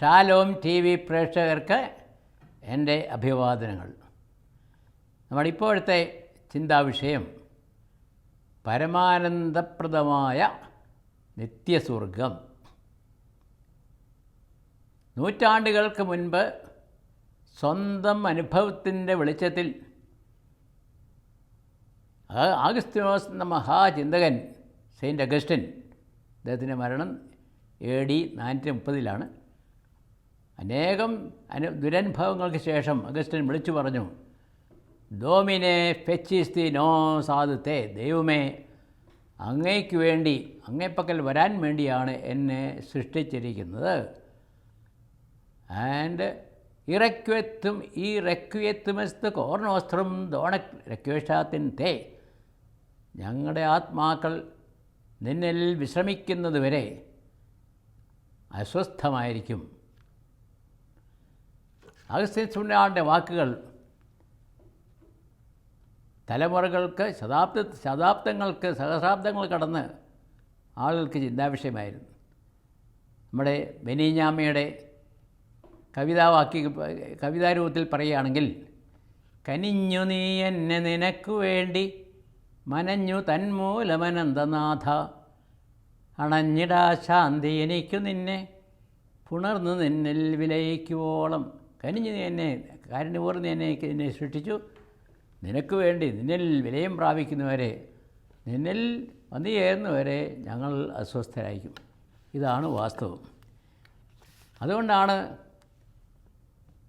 Shalom T V പ്രേക്ഷകർക്ക് എന്റെ അഭിവാദനങ്ങൾ. നമ്മുടെ ഇപ്പോഴത്തെ ചിന്താവിഷയം പരമാനന്ദപ്രദമായ നിത്യസ്വർഗം. നൂറ്റാണ്ടുകൾക്ക് മുൻപ് സ്വന്തം അനുഭവത്തിന്റെ വെളിച്ചത്തിൽ ആ- ആഗസ്തിനോസ് എന്ന മഹാചിന്തകൻ സെയിന്റ് അഗസ്റ്റിൻ അദ്ദേഹത്തിന്റെ മരണം എ ഡി നാനൂറ്റി മുപ്പതിലാണ് അനേകം അനു ദുരനുഭവങ്ങൾക്ക് ശേഷം അഗസ്റ്റിൻ വിളിച്ചു പറഞ്ഞു ഡോമിനെ ഫെച്ചിസ്തി നോ സാധുത്തെ ദൈവമേ അങ്ങയ്ക്ക് വേണ്ടി അങ്ങേപ്പക്കൽ വരാൻ വേണ്ടിയാണ് എന്നെ സൃഷ്ടിച്ചിരിക്കുന്നത്. ആൻഡ് ഇറക്വത്തും ഈ റെക്വത്തുമസ്ത് കോർണോസ്ത്രം ദോണ രക്വേഷാത്തിൻ തേ. ഞങ്ങളുടെ ആത്മാക്കൾ നിന്നിൽ വിശ്രമിക്കുന്നതുവരെ അസ്വസ്ഥമായിരിക്കും. സുനാളിന്റെ വാക്കുകൾ തലമുറകൾക്ക് ശതാബ്ദ ശതാബ്ദങ്ങൾക്ക് സഹസ്രാബ്ദങ്ങൾ കടന്ന് ആളുകൾക്ക് ചിന്താവിഷയമായിരുന്നു. നമ്മുടെ ബനീഞ്ഞാമയുടെ കവിതാവാക്കി കവിതാരൂപത്തിൽ പറയുകയാണെങ്കിൽ കനിഞ്ഞു നീ എന്നെ നിനക്കു വേണ്ടി മനഞ്ഞു തന്മൂലമനന്തനാഥ അണഞ്ഞിടാ ശാന്തി എനിക്കു നിന്നെ പുണർന്നു നിന്നിൽ വിലയിക്കുവോളം കനിഞ്ഞു നീ എന്നെ കാരുണ്യപൂർവം എന്നെ എന്നെ സൃഷ്ടിച്ചു. നിനക്ക് വേണ്ടി നിന്നിൽ വിലയം പ്രാപിക്കുന്നവരെ നിന്നിൽ വന്നു ചേരുന്നവരെ ഞങ്ങൾ അസ്വസ്ഥരായിരിക്കും. ഇതാണ് വാസ്തവം. അതുകൊണ്ടാണ്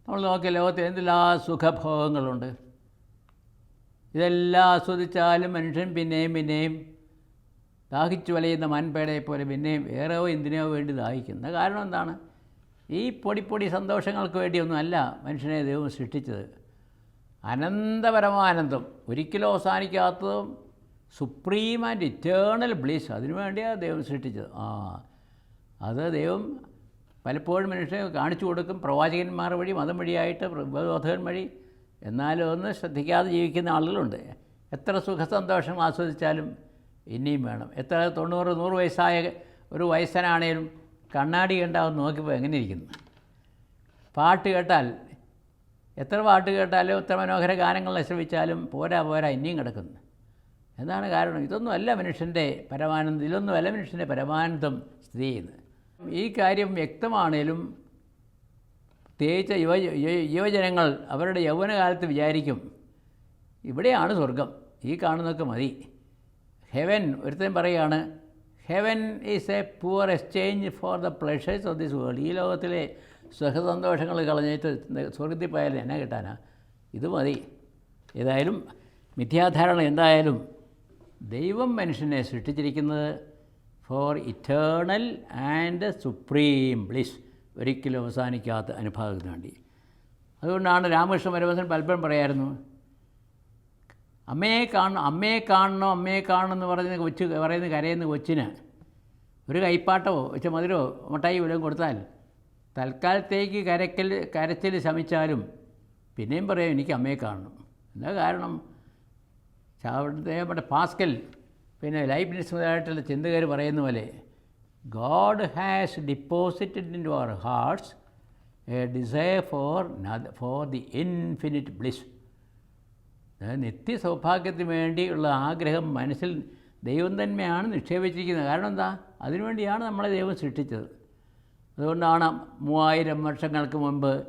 നമ്മൾ നോക്കിയ ലോകത്തിൽ എന്തെല്ലാം സുഖഭോഗങ്ങളുണ്ട്. ഇതെല്ലാം ആസ്വദിച്ചാലും മനുഷ്യൻ പിന്നെയും പിന്നെയും ദാഹിച്ചു വലയുന്ന മൻപേടയെപ്പോലെ പോലെ പിന്നെയും വേറെയോ എന്തിനോ വേണ്ടി ദാഹിക്കുന്നത് കാരണം എന്താണ്? ഈ പൊടിപ്പൊടി സന്തോഷങ്ങൾക്ക് വേണ്ടിയൊന്നുമല്ല മനുഷ്യനെ ദൈവം സൃഷ്ടിച്ചത്. അനന്തപരമാനന്ദം ഒരിക്കലും അവസാനിക്കാത്തതും സുപ്രീം ആൻഡ് ഇറ്റേണൽ ബ്ലീസ് അതിനു വേണ്ടിയാണ് ദൈവം സൃഷ്ടിച്ചത്. ആ അത് ദൈവം പലപ്പോഴും മനുഷ്യനെ കാണിച്ചു കൊടുക്കും. പ്രവാചകന്മാർ വഴി മതം വഴിയായിട്ട് ബോധകൻ വഴി. എന്നാലും ഒന്ന് ശ്രദ്ധിക്കാതെ ജീവിക്കുന്ന ആളുകളുണ്ട്. എത്ര സുഖസന്തോഷം ആസ്വദിച്ചാലും ഇനിയും വേണം. എത്ര തൊണ്ണൂറ് നൂറ് വയസ്സായ ഒരു വയസ്സനാണേലും കണ്ണാടി കണ്ടാവും നോക്കിപ്പോൾ എങ്ങനെ ഇരിക്കുന്നു പാട്ട് കേട്ടാൽ എത്ര പാട്ട് കേട്ടാലും എത്ര മനോഹര ഗാനങ്ങൾ ശ്രമിച്ചാലും പോരാ പോരാ ഇനിയും കിടക്കുന്നു. എന്താണ് കാരണം? ഇതൊന്നും അല്ല മനുഷ്യന്റെ പരമാനന്ദം ഇതൊന്നും അല്ല മനുഷ്യന്റെ പരമാനന്ദം സ്ഥിതി ചെയ്യുന്നത്. ഈ കാര്യം വ്യക്തമാണേലും പ്രത്യേകിച്ച് യുവ- യുവജനങ്ങൾ അവരുടെ യൗവനകാലത്ത് വിചാരിക്കും ഇവിടെയാണ് സ്വർഗം ഈ കാണുന്നതൊക്കെ മതി. ഹെവൻ ഒരുത്തൻ പറയുകയാണ് heaven is a poor exchange for the pleasures of this world ഈ ലോകത്തിലെ സുഖസന്തോഷങ്ങൾ കളഞ്ഞിട്ട് സ്വർഗത്തിൽ പോയാലും എന്നെ കിട്ടാനാ? ഇത് മതി. ഏതായാലും മിഥ്യാധാരണ എന്തായാലും ദൈവം മനുഷ്യനെ സൃഷ്ടിച്ചിരിക്കുന്നത് for eternal and supreme bliss ഒരിക്കലും അവസാനിക്കാത്ത അനുഭവത്തിന് വേണ്ടി. അതുകൊണ്ടാണ് രാമകൃഷ്ണ പരമസൻ പലപ്പോഴും പറയായിരുന്നു അമ്മയെ കാണണം അമ്മയെ കാണണം അമ്മയെ കാണണം എന്ന് പറയുന്ന കൊച്ചു പറയുന്ന കരയുന്ന കൊച്ചിന് ഒരു കൈപ്പാട്ടോ വെച്ച മധുരോ മുട്ടായി വല്ലതും കൊടുത്താൽ തൽക്കാലത്തേക്ക് കരക്കൽ കരച്ചിൽ ശമിച്ചാലും പിന്നെയും പറയും എനിക്ക് അമ്മയെ കാണണം. എന്താ കാരണം? അവിടുത്തെ നമ്മുടെ പാസ്കൽ പിന്നെ ലൈബ്നിസ് മുതലായിട്ടുള്ള ചിന്തകർ പറയുന്ന പോലെ God has deposited into our hearts a desire for for the infinite bliss. നിത്യ സൗഭാഗ്യത്തിന് വേണ്ടിയുള്ള ആഗ്രഹം മനസ്സിൽ ദൈവം തന്നെയാണ് നിക്ഷേപിച്ചിരിക്കുന്നത്. കാരണം എന്താ? അതിനുവേണ്ടിയാണ് നമ്മളെ ദൈവം സൃഷ്ടിച്ചത്. അതുകൊണ്ടാണ് മൂവായിരം വർഷങ്ങൾക്ക് മുമ്പ്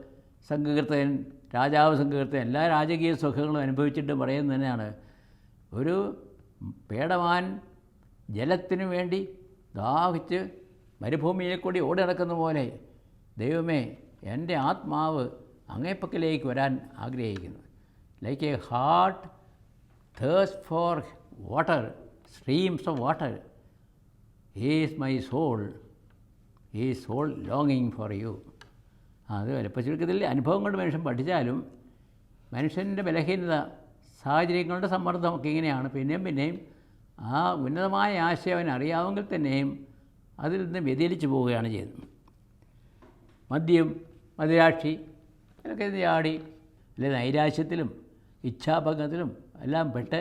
സംഘകൃത്തൻ രാജാവ് സംഘകൃത്തൻ എല്ലാ രാജകീയ സുഖങ്ങളും അനുഭവിച്ചിട്ട് പറയുന്നത് തന്നെയാണ്. ഒരു പേടവാൻ ജലത്തിനു വേണ്ടി ദാഹിച്ച് മരുഭൂമിയിൽ കൂടി ഓടി നടക്കുന്ന പോലെ ദൈവമേ എന്റെ ആത്മാവ് അങ്ങേപ്പക്കലേക്ക് വരാൻ ആഗ്രഹിക്കുന്നു. Like a hart thirsts for water streams of water is my soul ഈ സോൾ ലോങ്ങിങ് ഫോർ യു അത് വലപ്പോൾ ചുരുക്കത്തിൽ അനുഭവം കൊണ്ട് മനുഷ്യൻ പഠിച്ചാലും മനുഷ്യന്റെ ബലഹീനത സാഹചര്യങ്ങളുടെ സമ്മർദ്ദമൊക്കെ ഇങ്ങനെയാണ്. പിന്നെയും പിന്നെയും ആ ഉന്നതമായ ആശയം അവൻ അറിയാമെങ്കിൽ തന്നെയും അതിൽ നിന്ന് വ്യതിലിച്ചു പോവുകയാണ് ചെയ്യുന്നത്. മദ്യം മദിരാക്ഷി ഇത് ചാടി അല്ലെ നൈരാശ്യത്തിലും ഇച്ഛാഭംഗത്തിലും എല്ലാം പെട്ട്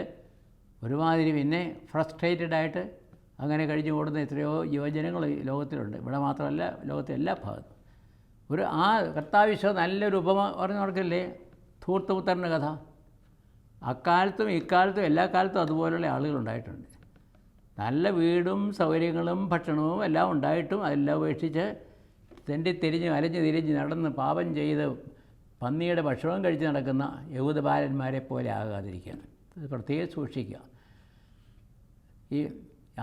ഒരുമാതിരി പിന്നെ ഫ്രസ്ട്രേറ്റഡ് ആയിട്ട് അങ്ങനെ കഴിഞ്ഞു കൂടുന്ന എത്രയോ യുവജനങ്ങൾ ലോകത്തിലുണ്ട്. ഇവിടെ മാത്രമല്ല ലോകത്തെ എല്ലാ ഭാഗത്തും. ഒരു ആ കർത്താവിശ്വ നല്ലൊരു ഉപമ പറഞ്ഞു നടക്കില്ലേ? ധൂർത്തപുത്രന്റെ കഥ. അക്കാലത്തും ഇക്കാലത്തും എല്ലാ കാലത്തും അതുപോലുള്ള ആളുകളുണ്ടായിട്ടുണ്ട് നല്ല വീടും സൗകര്യങ്ങളും ഭക്ഷണവും എല്ലാം ഉണ്ടായിട്ടും അതെല്ലാം ഉപേക്ഷിച്ച് തെണ്ടി തിരിഞ്ഞ് അലഞ്ഞ് തിരിഞ്ഞ് നടന്ന് പാപം ചെയ്ത് പന്നിയുടെ ഭക്ഷണം കഴിച്ച് നടക്കുന്ന യഹൂദ ബാലന്മാരെ പോലെ ആകാതിരിക്കുകയാണ്. ഇത് പ്രത്യേകം സൂക്ഷിക്കുക. ഈ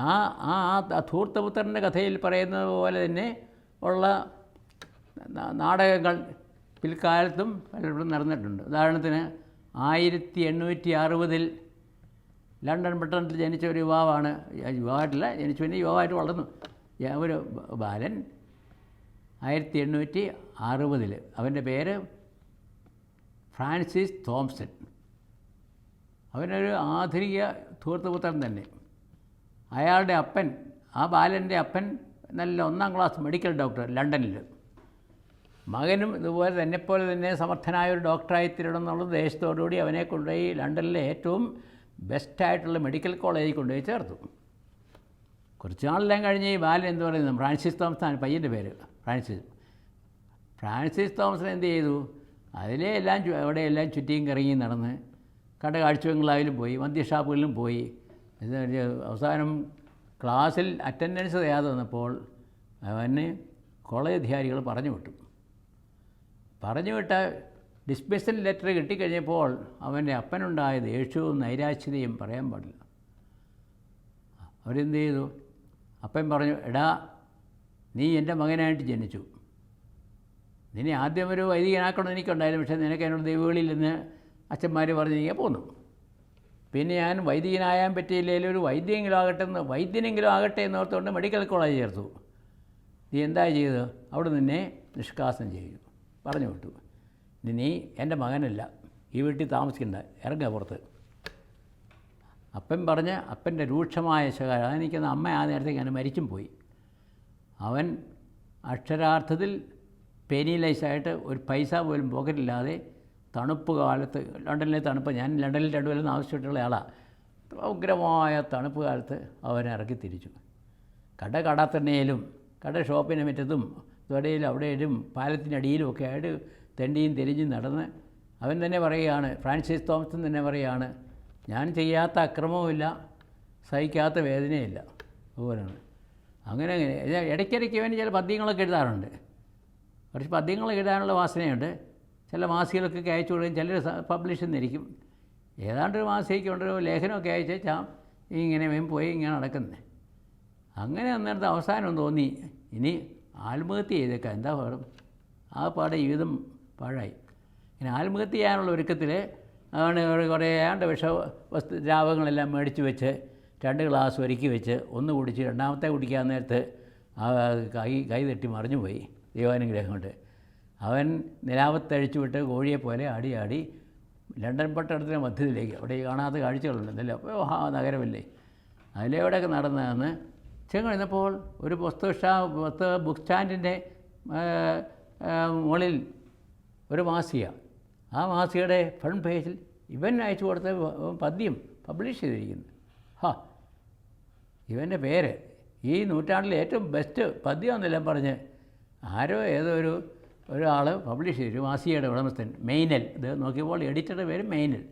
ആ ആ ധൂർത്തപുത്രന്റെ കഥയിൽ പറയുന്നത് പോലെ തന്നെ ഉള്ള നാടകങ്ങൾ പിൽക്കാലത്തും പലപ്പോഴും നടന്നിട്ടുണ്ട്. ഉദാഹരണത്തിന് ആയിരത്തി എണ്ണൂറ്റി അറുപതിൽ ലണ്ടൻ പട്ടണത്തിൽ ജനിച്ച ഒരു യുവാവാണ് യുവാവായിട്ടില്ല ജനിച്ചു പിന്നെ യുവാവായിട്ട് വളർന്നു. ഒരു ബാലൻ ആയിരത്തി എണ്ണൂറ്റി അറുപതിൽ അവന്റെ പേര് ഫ്രാൻസിസ് തോംസൺ. അവനൊരു ആധുനിക ധൂർത്തപുത്രൻ തന്നെ. അയാളുടെ അപ്പൻ ആ ബാലന്റെ അപ്പൻ നല്ല ഒന്നാം ക്ലാസ് മെഡിക്കൽ ഡോക്ടർ ലണ്ടനിൽ. മകനും ഇതുപോലെ തന്നെപ്പോലെ തന്നെ സമർത്ഥനായ ഒരു ഡോക്ടറായി തീരണം എന്നുള്ള ദേശത്തോടുകൂടി അവനെ കൊണ്ടുപോയി ലണ്ടനിലെ ഏറ്റവും ബെസ്റ്റായിട്ടുള്ള മെഡിക്കൽ കോളേജിൽ കൊണ്ടുപോയി ചേർത്തു. കുറച്ച് നാളെല്ലാം കഴിഞ്ഞ് ഈ ബാലൻ എന്ന് പറയുന്നത് ഫ്രാൻസിസ് തോമസ് ആണ് പയ്യന്റെ പേര്. ഫ്രാൻസിസ്. ഫ്രാൻസിസ് തോമസിനെ എന്ത് ചെയ്തു? അതിലെ എല്ലാം അവിടെ എല്ലാം ചുറ്റിയും കറങ്ങി നടന്ന് കട കാഴ്ചബംഗ്ലാവിലും പോയി മദ്യഷാപ്പുകളിലും പോയി. അവസാനം ക്ലാസ്സിൽ അറ്റൻഡൻസ് ചെയ്യാതെ വന്നപ്പോൾ അവന് കോളേജ് അധികാരികൾ പറഞ്ഞു വിട്ടു. പറഞ്ഞു വിട്ട ഡിസ്മിസൽ ലെറ്റർ കിട്ടിക്കഴിഞ്ഞപ്പോൾ അവന്റെ അപ്പനുണ്ടായ ദേഷ്യവും നൈരാശ്യതയും പറയാൻ പാടില്ല. അവരെന്ത് ചെയ്തു? അപ്പൻ പറഞ്ഞു എടാ നീ എന്റെ മകനായിട്ട് ജനിച്ചു. നിന്നെ ആദ്യം ഒരു വൈദികനാക്കണം എനിക്കുണ്ടായിരുന്നു. പക്ഷേ നിനക്ക് എന്നോട് ദൈവങ്ങളിൽ നിന്ന് അച്ഛന്മാർ പറഞ്ഞു നീ പോന്നു. പിന്നെ ഞാൻ വൈദികനായാൻ പറ്റിയില്ലെങ്കിൽ ഒരു വൈദ്യെങ്കിലും ആകട്ടെ എന്ന് വൈദ്യനെങ്കിലും ആകട്ടെ എന്ന് എന്നോർത്തുകൊണ്ട് മെഡിക്കൽ കോളേജ് ചേർത്തു. നീ എന്താ ചെയ്തത്? അവിടെ നിന്നെ നിഷ്കാസനം ചെയ്തു. പറഞ്ഞു വിട്ടു. നീ എന്റെ മകനല്ല. ഈ വീട്ടിൽ താമസിക്കണ്ട. ഇറങ്ങുക പുറത്ത്. അപ്പൻ പറഞ്ഞ് അപ്പന്റെ രൂക്ഷമായ ശകാരം. അതെനിക്കൊന്ന് അമ്മ ആ നേരത്തേക്ക് ഞാൻ മരിച്ചും പോയി. അവൻ അക്ഷരാർത്ഥത്തിൽ പെനിലൈസായിട്ട് ഒരു പൈസ പോലും പോക്കറ്റില്ലാതെ തണുപ്പ് കാലത്ത് ലണ്ടനിലെ തണുപ്പ് ഞാൻ ലണ്ടനിൽ രണ്ടു കൊല്ലം ആവശ്യപ്പെട്ടുള്ള ആളാണ് ഉഗ്രമായ തണുപ്പ് കാലത്ത് അവനെ ഇറക്കി തിരിച്ചു. കട കടത്തണ്ണയിലും കട ഷോപ്പിന് മറ്റതും തൊടയിലും അവിടെയും പാലത്തിനടിയിലും ഒക്കെ ആയിട്ട് തെണ്ടിയും തെരിഞ്ഞും നടന്ന് അവൻ തന്നെ പറയുകയാണ് ഫ്രാൻസിസ് തോമസൻ തന്നെ പറയുകയാണ് ഞാൻ ചെയ്യാത്ത അക്രമവുമില്ല സഹിക്കാത്ത വേദനയില്ല അതുപോലെയാണ്. അങ്ങനെ അങ്ങനെ ഇടയ്ക്കിടയ്ക്ക് വേണ്ടി ചില പദ്യങ്ങളൊക്കെ എഴുതാറുണ്ട്. കുറച്ച് പദ്യങ്ങൾ എഴുതാനുള്ള വാസനയുണ്ട്. ചില മാസികകൾക്കൊക്കെ അയച്ചു കൊടുക്കും. ചിലർ പബ്ലിഷ് എന്നിരിക്കും ഏതാണ്ട് ഒരു മാസികയ്ക്ക് കൊണ്ടൊരു ലേഖനമൊക്കെ അയച്ചാൽ ഇങ്ങനെ വേം പോയി ഇങ്ങനെ നടക്കുന്നത് അങ്ങനെ അന്നേരത്തെ അവസാനം തോന്നി ഇനി ആത്മഹത്യ ചെയ്തേക്കാം. എന്താ പാടും? ആ പാടെ ജീവിതം പാഴായി. ഇങ്ങനെ ആത്മഹത്യ ചെയ്യാനുള്ള ഒരുക്കത്തിൽ ഒരു കുറേ ആണ്ട് വിഷ വസ്തു ദ്രാവകങ്ങളെല്ലാം മേടിച്ച് വെച്ച് രണ്ട് ഗ്ലാസ് ഒരുക്കി വെച്ച് ഒന്ന് കുടിച്ച് രണ്ടാമത്തെ കുടിക്കാൻ നേരത്ത് ആ കൈ കൈ തട്ടി മറിഞ്ഞു പോയി ദൈവാനുഗ്രഹം കൊണ്ട് അവൻ നിലാവത്തഴിച്ചു വിട്ട് കോഴിയെ പോലെ ആടി ആടി ലണ്ടൻ പട്ടണത്തിന്റെ മധ്യത്തിലേക്ക് അവിടെ കാണാത്ത കാഴ്ചകളുണ്ടല്ലോ അപ്പോൾ ആ നഗരമല്ലേ അതിലെവിടെയൊക്കെ നടന്നതെന്ന് ചെങ്ങൾ ഇന്നപ്പോൾ ഒരു പുസ്തക ഷാ പുസ്തക ബുക്ക് സ്റ്റാൻഡിന്റെ മുകളിൽ ഒരു മാസിക ആ മാസികയുടെ ഫ്രണ്ട് പേജിൽ ഇവൻ അയച്ചു കൊടുത്ത പദ്യം പബ്ലിഷ് ചെയ്തിരിക്കുന്നു. ഹാ ഇവന്റെ പേര് ഈ നൂറ്റാണ്ടിലെ ഏറ്റവും ബെസ്റ്റ് പദ്യം എന്നെല്ലാം പറഞ്ഞ് ആരോ ഏതോ ഒരു ഒരാൾ പബ്ലിഷ് ചെയ്തു മാസികയുടെ ഉടമസ്ഥൻ മെയിനൽ. ഇത് നോക്കിയപ്പോൾ എഡിറ്ററുടെ പേര് മെയിനൽ.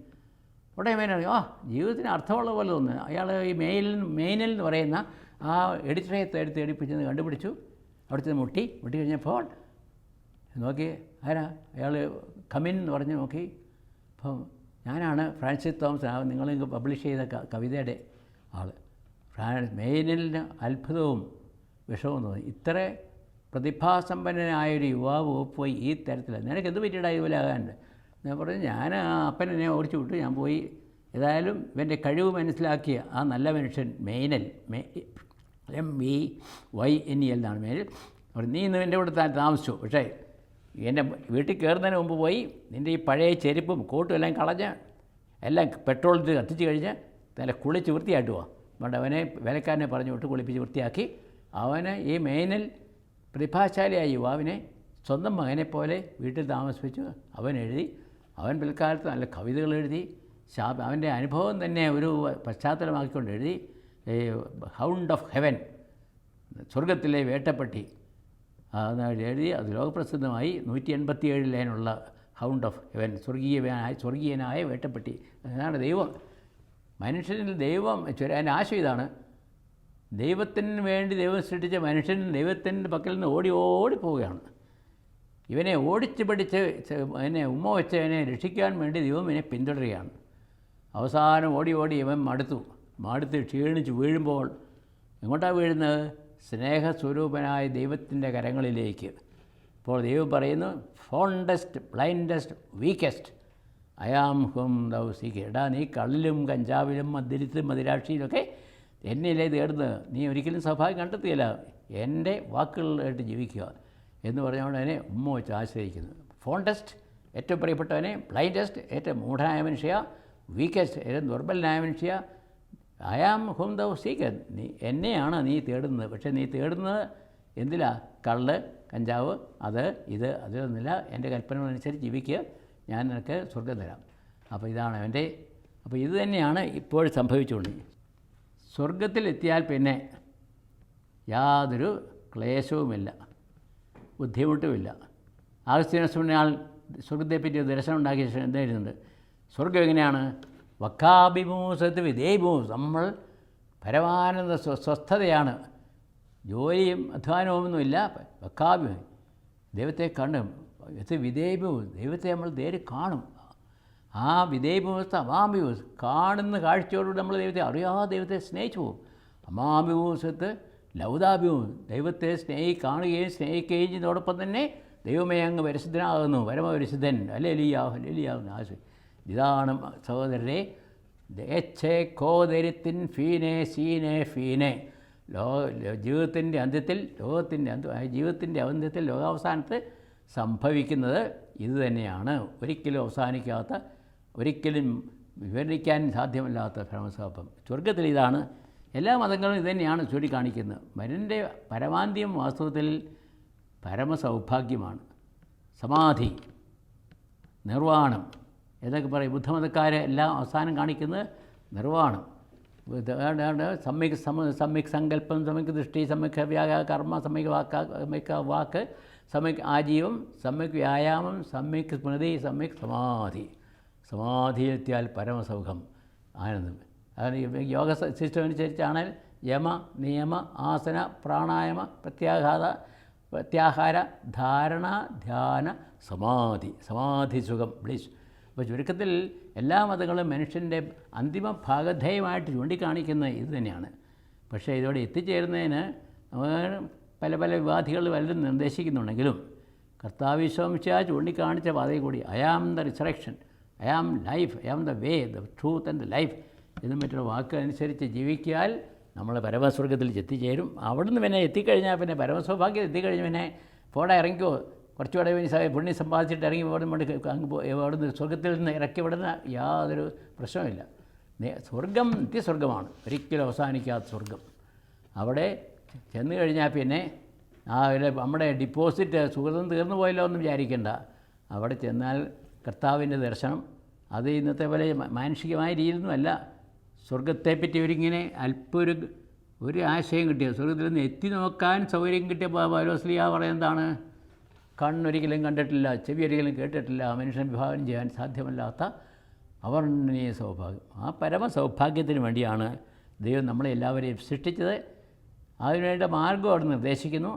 ഉടനെ മെയിനൽ ആ ജീവിതത്തിന് അർത്ഥമുള്ള പോലെ തോന്നുന്നു. അയാൾ ഈ മെയിൽ മെയിനൽ എന്ന് പറയുന്ന ആ എഡിറ്ററെ തേടി തേടിപ്പിച്ചെന്ന് കണ്ടുപിടിച്ചു. അവിടുത്തെ മുട്ടി മുട്ടി കഴിഞ്ഞപ്പോൾ നോക്കി ആരാ? അയാൾ കമിൻ എന്ന് പറഞ്ഞ് നോക്കി. അപ്പം ഞാനാണ് ഫ്രാൻസിസ് തോമസ് ആ നിങ്ങൾ പബ്ലിഷ് ചെയ്ത കവിതയുടെ ആൾ ഫ്രാൻസ് മെയിനലിന് അത്ഭുതവും വിഷമവും തോന്നി. ഇത്ര പ്രതിഭാസമ്പന്നനായ ഒരു യുവാവ് പോയി ഈ തരത്തിൽ നിനക്ക് എന്ത് പറ്റിയിടാ ഇതുപോലെ ആകാനുണ്ട് ഞാൻ പറഞ്ഞു ഞാൻ അപ്പൻ എന്നെ ഓടിച്ചു വിട്ടു. ഞാൻ പോയി ഏതായാലും ഇവന്റെ കഴിവ് മനസ്സിലാക്കിയ ആ നല്ല മനുഷ്യൻ മെയിനൽ മെ M V Y N E L എന്നാണ് മേലിൽ അപ്പോൾ നീ ഇന്ന് എന്റെ കൂടെ താൻ താമസിച്ചു? പക്ഷേ എന്റെ വീട്ടിൽ കയറുന്നതിന് മുമ്പ് പോയി നിന്റെ ഈ പഴയ ചെരുപ്പും കോട്ടും എല്ലാം കളഞ്ഞ് എല്ലാം പെട്രോൾ ഇത് കത്തിച്ച് കഴിഞ്ഞ് നല്ല കുളിച്ച് വൃത്തിയായിട്ട് പോവാം അതുകൊണ്ട് അവനെ വിലക്കാരനെ പറഞ്ഞു വിട്ട് കുളിപ്പിച്ച് വൃത്തിയാക്കി. അവന് ഈ മെയിനിൽ പ്രതിഭാശാലിയായ യുവാവിനെ സ്വന്തം മകനെപ്പോലെ പോലെ വീട്ടിൽ താമസിപ്പിച്ചു. അവൻ എഴുതി അവൻ പിൽക്കാലത്ത് നല്ല കവിതകൾ എഴുതി ശാ അവന്റെ അനുഭവം തന്നെ ഒരു പശ്ചാത്തലമാക്കിക്കൊണ്ട് എഴുതി ഹൗണ്ട് ഓഫ് ഹെവൻ സ്വർഗത്തിലെ വേട്ടപ്പെട്ടി എഴുതി. അത് ലോകപ്രസിദ്ധമായി നൂറ്റി എൺപത്തി ഏഴ് ലൈനുള്ള ഹൗണ്ട് ഓഫ് ഹെവൻ സ്വർഗീയനായ സ്വർഗീയനായ വേട്ടപ്പെട്ടി. അതാണ് ദൈവം. മനുഷ്യനിൽ ദൈവം അതിന്റെ ആശയം ഇതാണ്. ദൈവത്തിന് വേണ്ടി ദൈവം സൃഷ്ടിച്ച മനുഷ്യൻ ദൈവത്തിന്റെ പക്കൽ നിന്ന് ഓടി ഓടി പോവുകയാണ്. ഇവനെ ഓടിച്ച് പിടിച്ച് അതിനെ ഉമ്മ വെച്ച് അവനെ രക്ഷിക്കാൻ വേണ്ടി ദൈവം ഇവനെ പിന്തുടരുകയാണ്. അവസാനം ഓടി ഓടി ഇവൻ മടുത്തു. മടുത്ത് ക്ഷീണിച്ച് വീഴുമ്പോൾ എങ്ങോട്ടാണ് വീഴുന്നത്? സ്നേഹസ്വരൂപനായ ദൈവത്തിന്റെ കരങ്ങളിലേക്ക്. ഇപ്പോൾ ദൈവം പറയുന്നു fondest blindest weakest I am whom thou എടാ നീ കള്ളിലും കഞ്ചാവിലും മദ്യത്തിലും മദിരാക്ഷിയിലൊക്കെ എന്നിലേ തേടുന്നത്. നീ ഒരിക്കലും സൗഭാഗ്യം കണ്ടെത്തിയില്ല. എന്റെ വാക്കുകളിലായിട്ട് ജീവിക്കുക എന്ന് പറഞ്ഞുകൊണ്ട് അതിനെ ഉമ്മ വെച്ച് ആശ്രയിക്കുന്നത് ഫോൺ ടെസ്റ്റ് ഏറ്റവും പ്രിയപ്പെട്ടവനെ ബ്ലൈൻഡസ്റ്റ് ഏറ്റവും മൂഢനായ മനുഷ്യ വീക്കസ്റ്റ് ഏറ്റവും ദുർബലനായ മനുഷ്യ. I am whom the seekest നീ എന്നെയാണ് നീ തേടുന്നത്. പക്ഷേ നീ തേടുന്നത് എന്തിലാ? കള്ള് കഞ്ചാവ് അത് ഇത് അതിലൊന്നുമില്ല എന്റെ കൽപ്പനകളനുസരിച്ച് ജീവിക്കുക ഞാൻ നിനക്ക് സ്വർഗം തരാം. അപ്പോൾ ഇതാണ് അവന്റെ അപ്പോൾ ഇത് തന്നെയാണ് ഇപ്പോൾ സംഭവിച്ചുകൊണ്ടിരിക്കുന്നത്. സ്വർഗത്തിലെത്തിയാൽ പിന്നെ യാതൊരു ക്ലേശവുമില്ല ബുദ്ധിമുട്ടുമില്ല. ആഗസ്തീനസ്വനാൾ സ്വർഗത്തെപ്പറ്റി പറ്റി ദർശനം ഉണ്ടാക്കിയ ശേഷം എന്തായിരുന്നുണ്ട് സ്വർഗം എങ്ങനെയാണ്? വക്കാഭിമൂസത്ത് വിധേയമൂസ് നമ്മൾ പരമാനന്ദ സ്വ സ്വസ്ഥതയാണ്. ജോലിയും അധ്വാനവുമൊന്നുമില്ല. വക്കാഭി ദൈവത്തെ കണ്ടും വിധേയമൂസ് ദൈവത്തെ നമ്മൾ നേരി കാണും. ആ വിധേയമൂസത്ത് അമാമ്യൂസ് കാണുന്ന കാഴ്ചയോടുകൂടി നമ്മൾ ദൈവത്തെ അറിയാ ദൈവത്തെ സ്നേഹിച്ചു പോകും. അമാമ്യൂസത്ത് ലൗതാഭ്യൂസ് ദൈവത്തെ സ്നേഹി കാണുകയും സ്നേഹിക്കുകയും ചെയ്യുന്നതോടൊപ്പം തന്നെ ദൈവമേ അങ്ങ് പരിശുദ്ധനാകുന്നു. പരമപരിശുദ്ധൻ അല്ലേ ലിയാഹു ലിയാഹു ആശു. ഇതാണ് സഹോദരരെ. ദേശേ കോദരിത്തിൻ ഫീനെ സീനെ ഫീനെ. ലോ ജീവിതത്തിന്റെ അന്ത്യത്തിൽ ലോകത്തിന്റെ അന്ത്യ ജീവിതത്തിന്റെ അന്ത്യത്തിൽ ലോകാവസാനത്ത് സംഭവിക്കുന്നത് ഇത് തന്നെയാണ് ഒരിക്കലും അവസാനിക്കാത്ത ഒരിക്കലും വിവരിക്കാൻ സാധ്യമല്ലാത്ത ഭ്രമസോപ്പം സ്വർഗത്തിൽ ഇതാണ്. എല്ലാ മതങ്ങളും ഇതുതന്നെയാണ് ചൂണ്ടിക്കാണിക്കുന്നത്. മരുന്നിന്റെ പരമാന്ത്യം വാസ്തവത്തിൽ പരമസൗഭാഗ്യമാണ്. സമാധി നിർവാണം എന്നൊക്കെ പറയും. ബുദ്ധമതക്കാരെ എല്ലാം അവസാനം കാണിക്കുന്നത് നിർവാണം ഇതാണ് സമ്യക് സമ സമ്യക് സങ്കല്പം സമ്യക് ദൃഷ്ടി സമ്യക് വ്യാക കർമ്മ സമ്യക് വാക്ക സമ്യക് വാക്ക് സമ്യക് ആജീവം സമ്യക് വ്യായാമം സമ്യക് സ്മൃതി സമ്യക് സമാധി. സമാധിയിലെത്തിയാൽ പരമസൗഖം ആനന്ദം. അതാണ് യോഗ സിസ്റ്റം അനുസരിച്ചാണ് യമ നിയമ ആസന പ്രാണായാമ പ്രത്യാഘാത പ്രത്യാഹാര ധാരണ ധ്യാന സമാധി സമാധി സുഖം ബ്ലിസ്. അപ്പോൾ ചുരുക്കത്തിൽ എല്ലാ മതങ്ങളും മനുഷ്യന്റെ അന്തിമ ഭാഗധേയമായിട്ട് ചൂണ്ടിക്കാണിക്കുന്നത് ഇത് തന്നെയാണ്. പക്ഷേ ഇതോടെ എത്തിച്ചേരുന്നതിന് പല പല വിവാദികൾ പലരും നിർദ്ദേശിക്കുന്നുണ്ടെങ്കിലും കർത്താവിശ്വംശ ചൂണ്ടിക്കാണിച്ച പാതയിൽ കൂടി I am the resurrection. I am life I am the way the truth and life എന്നും മറ്റൊരു വാക്ക് അനുസരിച്ച് ജീവിക്കാൻ നമ്മൾ പരമസ്വർഗത്തിൽ എത്തിച്ചേരും അവിടുന്ന് പിന്നെ എത്തിക്കഴിഞ്ഞാൽ പിന്നെ പരമസൗഭാഗ്യം എത്തിക്കഴിഞ്ഞ് പിന്നെ പോടെ ഇറങ്ങിക്കോ. കുറച്ചുകൂടെ ഇനി പുണ്യം സമ്പാദിച്ചിട്ട് ഇറങ്ങി അവിടെ നിന്ന് അങ്ങ് അവിടെ അവിടുന്ന് സ്വർഗത്തിൽ നിന്ന് ഇറക്കി വിടുന്ന യാതൊരു പ്രശ്നമില്ല സ്വർഗം നിത്യസ്വർഗമാണ് ഒരിക്കലും അവസാനിക്കാത്ത സ്വർഗം അവിടെ ചെന്ന് കഴിഞ്ഞാൽ പിന്നെ ആ നമ്മുടെ ഡിപ്പോസിറ്റ് സുഹൃതം തീർന്നു പോയല്ലോ എന്ന് വിചാരിക്കേണ്ട. അവിടെ ചെന്നാൽ കർത്താവിന്റെ ദർശനം. അത് ഇന്നത്തെ പോലെ മാനുഷികമായ രീതിയിലൊന്നുമല്ല സ്വർഗത്തെപ്പറ്റി ഒരിങ്ങനെ അല്പം ഒരു ഒരു ആശയം കിട്ടിയ സ്വർഗത്തിൽ നിന്ന് എത്തി നോക്കാൻ സൗകര്യം കിട്ടിയ പൗലോസ്ലിയ പറയുന്നതാണ്. കണ്ണൊരിക്കലും കണ്ടിട്ടില്ല ചെവി ഒരിക്കലും കേട്ടിട്ടില്ല മനുഷ്യൻ വിഭാവനം ചെയ്യാൻ സാധ്യമല്ലാത്ത അവർണനീയ സൗഭാഗ്യം. ആ പരമ സൗഭാഗ്യത്തിന് വേണ്ടിയാണ് ദൈവം നമ്മളെ എല്ലാവരെയും സൃഷ്ടിച്ചത്. അതിനുവേണ്ട മാർഗം അവിടെ നിർദ്ദേശിക്കുന്നു.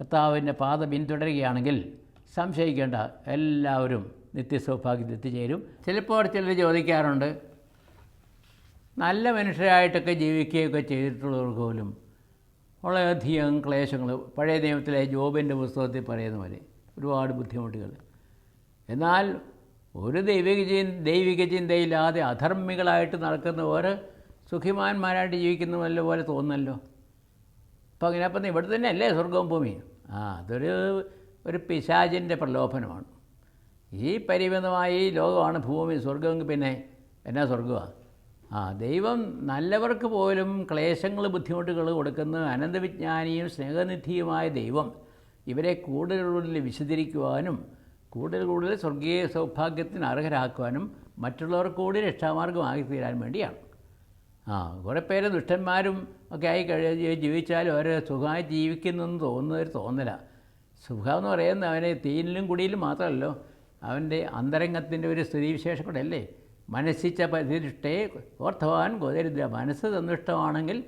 കർത്താവിന്റെ പാത പിന്തുടരുകയാണെങ്കിൽ സംശയിക്കേണ്ട എല്ലാവരും നിത്യസൗഭാഗ്യത്തിൽ എത്തിച്ചേരും. ചിലപ്പോൾ ചിലർ ചോദിക്കാറുണ്ട് നല്ല മനുഷ്യരായിട്ടൊക്കെ ജീവിക്കുകയൊക്കെ ചെയ്തിട്ടുള്ളവർക്ക് പോലും വളരെയധികം ക്ലേശങ്ങൾ പഴയ നിയമത്തിലെ ജോബിന്റെ പുസ്തകത്തിൽ പറയുന്ന പോലെ ഒരുപാട് ബുദ്ധിമുട്ടുകൾ എന്നാൽ ഒരു ദൈവിക ചി ദൈവിക ചിന്തയില്ലാതെ അധർമ്മികളായിട്ട് നടക്കുന്നവർ സുഖിമാന്മാരായിട്ട് ജീവിക്കുന്നവല്ല പോലെ തോന്നല്ലോ അപ്പോൾ അങ്ങനെ അപ്പം ഇവിടെ തന്നെ അല്ലേ സ്വർഗവും ഭൂമിയും? ആ അതൊരു ഒരു പിശാചിന്റെ പ്രലോഭനമാണ്. ഈ പരിമിതമായ ഈ ലോകമാണ് ഭൂമി സ്വർഗമെങ്കിൽ പിന്നെ എന്നാ സ്വർഗമാണ് ആ ദൈവം നല്ലവർക്ക് പോലും ക്ലേശങ്ങൾ ബുദ്ധിമുട്ടുകൾ കൊടുക്കുന്ന അനന്തവിജ്ഞാനിയും സ്നേഹനിധിയുമായ ദൈവം ഇവരെ കൂടുതൽ കൂടുതൽ വിശദീകരിക്കുവാനും കൂടുതൽ കൂടുതൽ സ്വർഗീയ സൗഭാഗ്യത്തിന് അർഹരാക്കുവാനും മറ്റുള്ളവർക്ക് കൂടി രക്ഷാമാർഗമാക്കി തീരാൻ വേണ്ടിയാണ്. ആ കുറേ പേര് ദുഷ്ടന്മാരും ഒക്കെ ആയി കഴി ജീവിച്ചാലും അവർ സുഖമായി ജീവിക്കുന്നെന്ന് തോന്നുന്നവർ തോന്നല. സുഖം എന്ന് പറയുന്നത് അവനെ തീനിലും കുടിയിലും മാത്രമല്ലോ. അവന്റെ അന്തരംഗത്തിന്റെ ഒരു സ്ഥിതിവിശേഷം കൂടെ അല്ലേ മനസ്സിച്ച പരിധിഷ്ടേ ഓർത്തവാൻ ഗോദരിദ്ര. മനസ്സ് സന്തുഷ്ടമാണെങ്കിൽ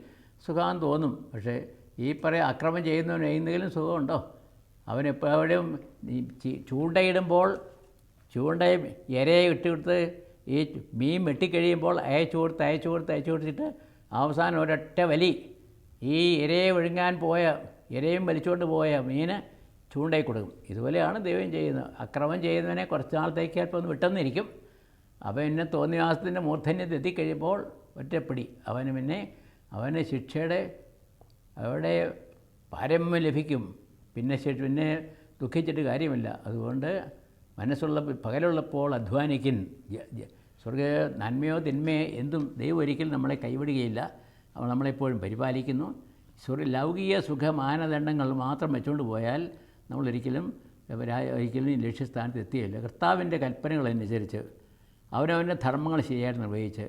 സുഖം തോന്നും. പക്ഷേ ഈ പറയ അക്രമം ചെയ്യുന്നവന് എന്തെങ്കിലും സുഖമുണ്ടോ? അവനെപ്പോഴും എവിടെയും ചൂണ്ടയിടുമ്പോൾ ചൂണ്ട ഇരയെ ഇട്ടുകൊടുത്ത് ഈ മീൻ വെട്ടിക്കഴിയുമ്പോൾ അയച്ചു കൊടുത്ത് അയച്ചു കൊടുത്ത് അയച്ചു കൊടുത്തിട്ട് അവസാനം ഒരൊറ്റ വലി. ഈ ഇരയെ വിഴുങ്ങാൻ പോയ ഇരയും വലിച്ചുകൊണ്ട് പോയ മീന് ചൂണ്ടയിൽ കൊടുക്കും ഇതുപോലെയാണ് ദൈവം ചെയ്യുന്നത്. അക്രമം ചെയ്യുന്നവനെ കുറച്ച് നാളത്തേക്ക് ചിലപ്പോൾ ഒന്ന് വിട്ടെന്നിരിക്കും. അവൻ എന്നെ തോന്നിയാസത്തിന്റെ മൂർധന്യത്തിൽ എത്തിക്കഴിയുമ്പോൾ ഒറ്റപ്പിടി. അവന് പിന്നെ അവന് ശിക്ഷയുടെ അവിടെ പാരമ്യം ലഭിക്കും. പിന്നെ പിന്നെ ദുഃഖിച്ചിട്ട് കാര്യമില്ല. അതുകൊണ്ട് മനസ്സുള്ള പകലുള്ളപ്പോൾ അധ്വാനിക്കിൻ. സ്വർഗ നന്മയോ തിന്മയോ എന്തും ദൈവം ഒരിക്കലും നമ്മളെ കൈവിടുകയില്ല. അവൻ നമ്മളെപ്പോഴും പരിപാലിക്കുന്നു. സ്വർഗ ലൗകിക സുഖ മാനദണ്ഡങ്ങൾ മാത്രം വെച്ചുകൊണ്ട് പോയാൽ നമ്മളൊരിക്കലും ഒരിക്കലും ലക്ഷ്യസ്ഥാനത്ത് എത്തിയില്ല. കർത്താവിന്റെ കൽപ്പനകളനുസരിച്ച് അവനവന്റെ ധർമ്മങ്ങൾ ശരിയായിട്ട് നിർവഹിച്ച്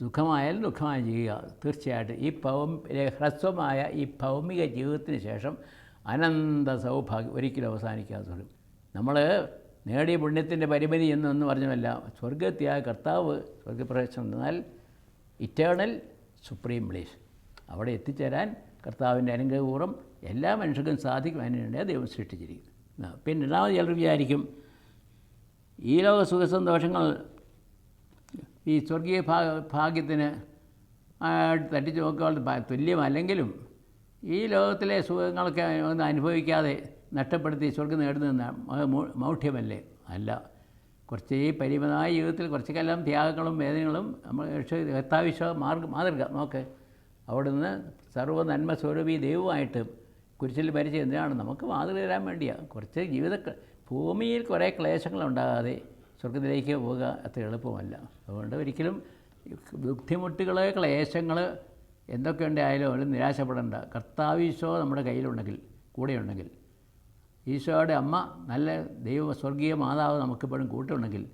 ദുഃഖമായാലും ദുഃഖമായി ചെയ്യുക തീർച്ചയായിട്ടും ഈ ഭൗം ഹ്രസ്വമായ ഈ ഭൗമിക ജീവിതത്തിന് ശേഷം അനന്ത സൗഭാഗ്യം ഒരിക്കലും അവസാനിക്കാതെ വരും നമ്മൾ നേടിയ പുണ്യത്തിന്റെ പരിമിതി എന്നൊന്നും പറഞ്ഞതല്ല സ്വർഗത്തിയായ കർത്താവ് സ്വർഗപ്രവേശനം എന്നാൽ ഇറ്റേണൽ സുപ്രീം ബ്ലീസ് അവിടെ എത്തിച്ചേരാൻ കർത്താവിന്റെ അനുഗ്രഹപൂർവം എല്ലാ മനുഷ്യർക്കും സാധിക്കും അതിനുവേണ്ടി ദൈവം സൃഷ്ടിച്ചിരിക്കുന്നത്. പിന്നെ രണ്ടാമത് ചിലർ വിചാരിക്കും ഈ ലോക സുഖസന്തോഷങ്ങൾ ഈ സ്വർഗീയ ഭാ ഭാഗ്യത്തിന് തട്ടിച്ച് നോക്കുമ്പോൾ തുല്യമല്ലെങ്കിലും ഈ ലോകത്തിലെ സുഖങ്ങളൊക്കെ ഒന്ന് അനുഭവിക്കാതെ നഷ്ടപ്പെടുത്തി സ്വർഗം നേടുന്ന മൗഢ്യമല്ലേ? അല്ല. കുറച്ച് പരിമിതമായ ജീവിതത്തിൽ കുറച്ചൊക്കെല്ലാം ത്യാഗങ്ങളും വേദനകളും നമ്മൾ കർത്താവിശ്വ മാർഗ മാതൃക നോക്ക്. അവിടുന്ന് സർവ നന്മ സ്വരൂപി ദൈവമായിട്ട് കുരിശിൽ മരിച്ച എന്തിനാണ്? നമുക്ക് മാതൃക തരാൻ വേണ്ടിയാണ് കുറച്ച് ജീവിത ഭൂമിയിൽ കുറേ ക്ലേശങ്ങളുണ്ടാകാതെ സ്വർഗത്തിലേക്ക് പോവുക അത്ര എളുപ്പമല്ല. അതുകൊണ്ട് ഒരിക്കലും ബുദ്ധിമുട്ടുകൾ ക്ലേശങ്ങൾ എന്തൊക്കെ ഉണ്ടായാലും അവരും നിരാശപ്പെടേണ്ട. കർത്താവീശോ നമ്മുടെ കയ്യിലുണ്ടെങ്കിൽ കൂടെയുണ്ടെങ്കിൽ. ഈശോയുടെ അമ്മ നല്ല ദൈവ സ്വർഗീയ മാതാവ് നമുക്കിപ്പോഴും കൂട്ടുണ്ടെങ്കിൽ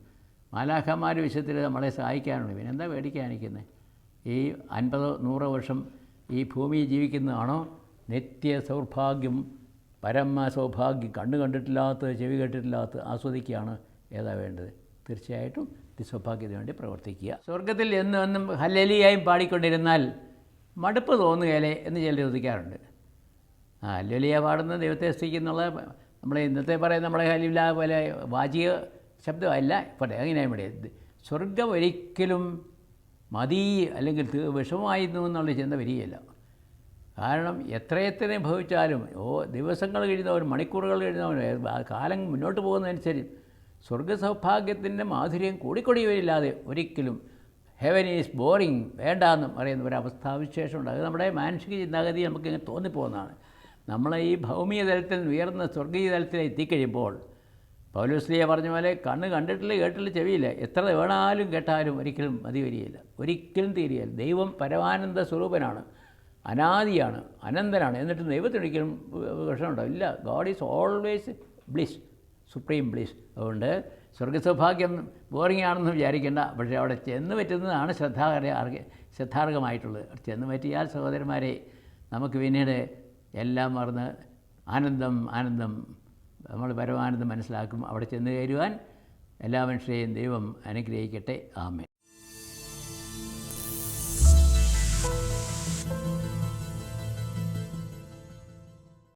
മാലാഖമാർ വിഷയത്തിൽ നമ്മളെ സഹായിക്കാനുണ്ട്. പിന്നെന്താ പേടിക്കാനിരിക്കുന്നത് ഈ അൻപതോ നൂറോ വർഷം ഈ ഭൂമിയിൽ ജീവിക്കുന്നതാണോ? നിത്യ സൗഭാഗ്യം പരമ സൗഭാഗ്യം കണ്ണു കണ്ടിട്ടില്ലാത്ത ചെവി കേട്ടിട്ടില്ലാത്ത ആസ്വദിക്കുകയാണ് ഏതാ വേണ്ടത്? തീർച്ചയായിട്ടും നിസ്വഭാഗ്യത്തിന് വേണ്ടി പ്രവർത്തിക്കുക. സ്വർഗത്തിൽ എന്നും എന്നും ഹല്ലലിയായും പാടിക്കൊണ്ടിരുന്നാൽ മടുപ്പ് തോന്നുകയല്ലേ എന്ന് ചിലർ ചോദിക്കാറുണ്ട്. ആ ഹല്ലലിയ പാടുന്ന ദൈവത്തെ സ്തുതിക്കുന്നുള്ള നമ്മളെ ഇന്നത്തെ പറയുന്ന നമ്മളെ ഹലില്ല പോലെ വാചിക ശബ്ദമല്ല പോട്ടെ അങ്ങനെയാണ് ഇവിടെ. സ്വർഗം ഒരിക്കലും മതി അല്ലെങ്കിൽ വിഷമായിരുന്നു എന്നുള്ള ചിന്ത വരികയില്ല. കാരണം എത്രയെത്ര ഭവിച്ചാലും ഓ ദിവസങ്ങൾ കഴിയുന്നവർ മണിക്കൂറുകൾ കഴിയുന്നവർ കാലം മുന്നോട്ട് പോകുന്നതനുസരിച്ച് സ്വർഗ സൗഭാഗ്യത്തിന്റെ മാധുര്യം കൂടിക്കൊടി വരില്ലാതെ ഒരിക്കലും ഹെവൻ ഈസ് ബോറിങ് വേണ്ട എന്ന് പറയുന്ന ഒരു അവസ്ഥാവിശേഷമുണ്ട്. അത് നമ്മുടെ മാനസിക ചിന്താഗതി നമുക്ക് ഇങ്ങനെ തോന്നിപ്പോകുന്നതാണ്. നമ്മളെ ഈ ഭൗമിക തലത്തിൽ ഉയർന്ന സ്വർഗീയ തലത്തിൽ എത്തിക്കഴിയുമ്പോൾ പൗലോസ്ലിയ പറഞ്ഞ പോലെ കണ്ണ് കണ്ടിട്ടില്ല കേട്ടില്ല ചെവിയില്ല. എത്ര വേണാലും കേട്ടാലും ഒരിക്കലും മതി വരികയില്ല ഒരിക്കലും തീരുകയില്ല. ദൈവം പരമാനന്ദ സ്വരൂപനാണ്. അനാദിയാണ് അനന്തനാണ്. എന്നിട്ട് ദൈവത്തിനൊരിക്കലും വിഷമമുണ്ടാവും ഇല്ല God is always bliss supreme bliss അതുകൊണ്ട് സ്വർഗസൗഭാഗ്യം ബോറിംഗ് ആണെന്ന് വിചാരിക്കേണ്ട. പക്ഷേ അവിടെ ചെന്ന് പറ്റുന്നതാണ് ശ്രദ്ധാകര ശ്രദ്ധാർഹമായിട്ടുള്ളത് ചെന്ന് പറ്റിയാൽ സഹോദരന്മാരെ നമുക്ക് പിന്നീട് എല്ലാം മറന്ന് ആനന്ദം ആനന്ദം നമ്മൾ പരമാനന്ദം മനസ്സിലാക്കും. അവിടെ ചെന്ന് കയറുവാൻ എല്ലാ മനുഷ്യരെയും ദൈവം അനുഗ്രഹിക്കട്ടെ. ആമേ